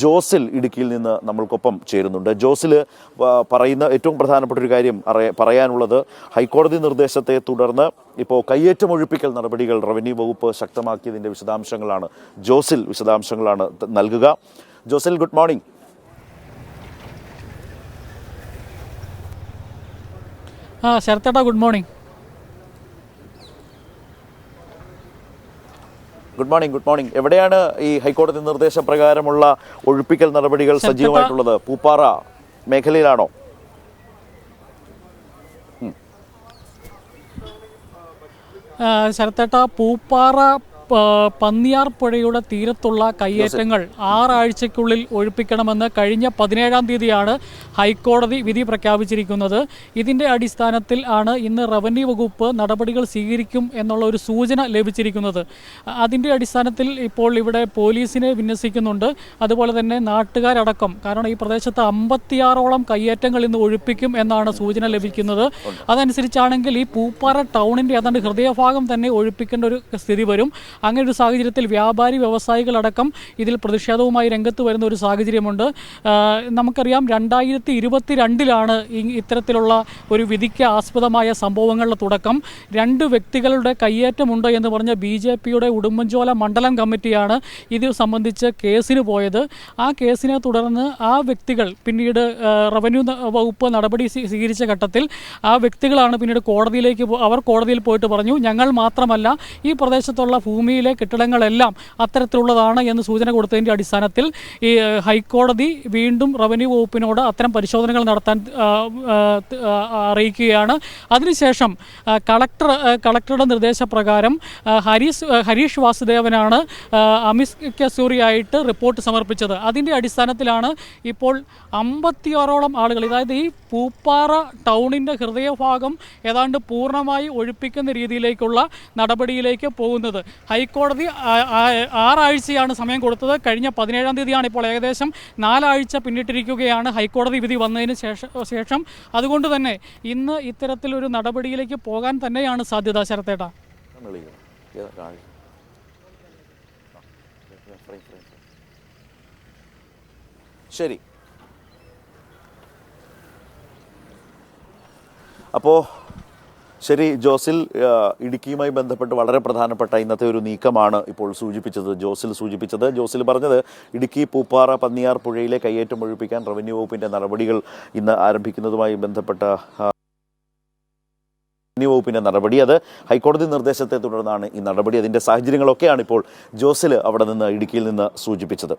ജോസിൽ ഇടുക്കിയിൽ നിന്ന് നമ്മൾക്കൊപ്പം ചേരുന്നുണ്ട്. ജോസിൽ പറയുന്ന ഏറ്റവും പ്രധാനപ്പെട്ട ഒരു കാര്യം പറയാനുള്ളത് ഹൈക്കോടതി നിർദ്ദേശത്തെ തുടർന്ന് ഇപ്പോൾ കയ്യേറ്റം ഒഴിപ്പിക്കൽ നടപടികൾ റവന്യൂ വകുപ്പ് ശക്തമാക്കിയതിന്റെ വിശദാംശങ്ങളാണ്. ജോസിൽ വിശദാംശങ്ങളാണ് നൽകുക. ജോസിൽ ഗുഡ് മോർണിംഗ്. ആ ശരത്തേട്ടാ good morning. Good morning good morning. എവിടെയാണ് ഈ ഹൈക്കോടതി നിർദ്ദേശപ്രകാരമുള്ള ഒഴിപ്പിക്കൽ നടപടികൾ സജീവമായിട്ടുള്ളത്? പൂപ്പാറ മേഖലയിലാണോ? ശരത്തേട്ട പൂപ്പാറ പന്നിയാർ പുഴയുടെ തീരത്തുള്ള കയ്യേറ്റങ്ങൾ ആറാഴ്ചയ്ക്കുള്ളിൽ ഒഴിപ്പിക്കണമെന്ന് കഴിഞ്ഞ പതിനേഴാം തീയതിയാണ് ഹൈക്കോടതി വിധി പ്രഖ്യാപിച്ചിരിക്കുന്നത്. ഇതിന്റെ അടിസ്ഥാനത്തിൽ ആണ് ഇന്ന് റവന്യൂ വകുപ്പ് നടപടികൾ സ്വീകരിക്കും എന്നുള്ള ഒരു സൂചന ലഭിച്ചിരിക്കുന്നത്. അതിന്റെ അടിസ്ഥാനത്തിൽ ഇപ്പോൾ ഇവിടെ പോലീസിനെ വിന്യസിക്കുന്നുണ്ട്. അതുപോലെ തന്നെ നാട്ടുകാരടക്കം കാരണം ഈ പ്രദേശത്ത് അമ്പത്തിയാറോളം കയ്യേറ്റങ്ങൾ ഇന്ന് ഒഴിപ്പിക്കും എന്നാണ് സൂചന ലഭിക്കുന്നത്. അതനുസരിച്ചാണെങ്കിൽ ഈ പൂപ്പാറ ടൗണിന്റെ ഏതാണ്ട് ഹൃദയഭാഗം തന്നെ ഒഴിപ്പിക്കേണ്ട ഒരു സ്ഥിതി വരും. അങ്ങനെ ഒരു സാഹചര്യത്തിൽ വ്യാപാരി വ്യവസായികളടക്കം ഇതിൽ പ്രതിഷേധവുമായി രംഗത്ത് വരുന്ന ഒരു സാഹചര്യമുണ്ട്. നമുക്കറിയാം രണ്ടായിരത്തി ഇരുപത്തി രണ്ടിലാണ് ഇത്തരത്തിലുള്ള ഒരു വിധിക്ക് ആസ്പദമായ സംഭവങ്ങളുടെ തുടക്കം. രണ്ട് വ്യക്തികളുടെ കയ്യേറ്റമുണ്ട് എന്ന് പറഞ്ഞ ബി ജെ പിയുടെ ഉടുമ്പൻചോല മണ്ഡലം കമ്മിറ്റിയാണ് ഇത് സംബന്ധിച്ച് കേസിന് പോയത്. ആ കേസിനെ തുടർന്ന് ആ വ്യക്തികൾ പിന്നീട് റവന്യൂ വകുപ്പ് നടപടി സ്വീ- സ്വീകരിച്ച ഘട്ടത്തിൽ ആ വ്യക്തികളാണ് പിന്നീട് കോടതിയിലേക്ക് അവർ കോടതിയിൽ പോയിട്ട് പറഞ്ഞു ഞങ്ങൾ മാത്രമല്ല ഈ പ്രദേശത്തുള്ള ഭൂമിയിലെ കെട്ടിടങ്ങളെല്ലാം അത്തരത്തിലുള്ളതാണ് എന്ന് സൂചന കൊടുത്തതിന്റെ അടിസ്ഥാനത്തിൽ ഈ ഹൈക്കോടതി വീണ്ടും റവന്യൂ വകുപ്പിനോട് അത്തരം പരിശോധനകൾ നടത്താൻ അറിയിക്കുകയാണ്. അതിനുശേഷം കളക്ടർ കളക്ടറുടെ നിർദ്ദേശപ്രകാരം ഹരീഷ് ഹരീഷ് വാസുദേവനാണ് അമിസ് കസൂറിയായിട്ട് റിപ്പോർട്ട് സമർപ്പിച്ചത്. അതിന്റെ അടിസ്ഥാനത്തിലാണ് ഇപ്പോൾ അമ്പത്തിയാറോളം ആളുകൾ അതായത് ഈ പൂപ്പാറ ടൗണിന്റെ ഹൃദയഭാഗം ഏതാണ്ട് പൂർണമായി ഒഴിപ്പിക്കുന്ന രീതിയിലേക്കുള്ള നടപടിയിലേക്ക് പോകുന്നത്. ഹൈക്കോടതി ആറാഴ്ചയാണ് സമയം കൊടുത്തത്. കഴിഞ്ഞ പതിനേഴാം തീയതിയാണ് ഇപ്പോൾ ഏകദേശം നാലാഴ്ച പിന്നിട്ടിരിക്കുകയാണ് ഹൈക്കോടതി വിധി വന്നതിന് ശേഷം ശേഷം. അതുകൊണ്ട് തന്നെ ഇന്ന് ഇത്തരത്തിലൊരു നടപടിയിലേക്ക് പോകാൻ തന്നെയാണ് സാധ്യത ശരത്തേട്ട. ശരി. അപ്പോൾ ശരി ജോസിൽ ഇടുക്കിയുമായി ബന്ധപ്പെട്ട് വളരെ പ്രധാനപ്പെട്ട ഇന്നത്തെ ഒരു നീക്കമാണ് ഇപ്പോൾ സൂചിപ്പിച്ചത്. ജോസിൽ സൂചിപ്പിച്ചത് ജോസിൽ പറഞ്ഞത് ഇടുക്കി പൂപ്പാറ പന്നിയാർ പുഴയിലെ കയ്യേറ്റം ഒഴിപ്പിക്കാൻ റവന്യൂ വകുപ്പിന്റെ നടപടികൾ ഇന്ന് ആരംഭിക്കുന്നതുമായി ബന്ധപ്പെട്ട റവന്യൂ വകുപ്പിന്റെ നടപടി. അത് ഹൈക്കോടതി നിർദ്ദേശത്തെ തുടർന്നാണ് ഈ നടപടി. അതിന്റെ സാഹചര്യങ്ങളൊക്കെയാണ് ഇപ്പോൾ ജോസിൽ അവിടെ നിന്ന് ഇടുക്കിയിൽ നിന്ന് സൂചിപ്പിച്ചത്.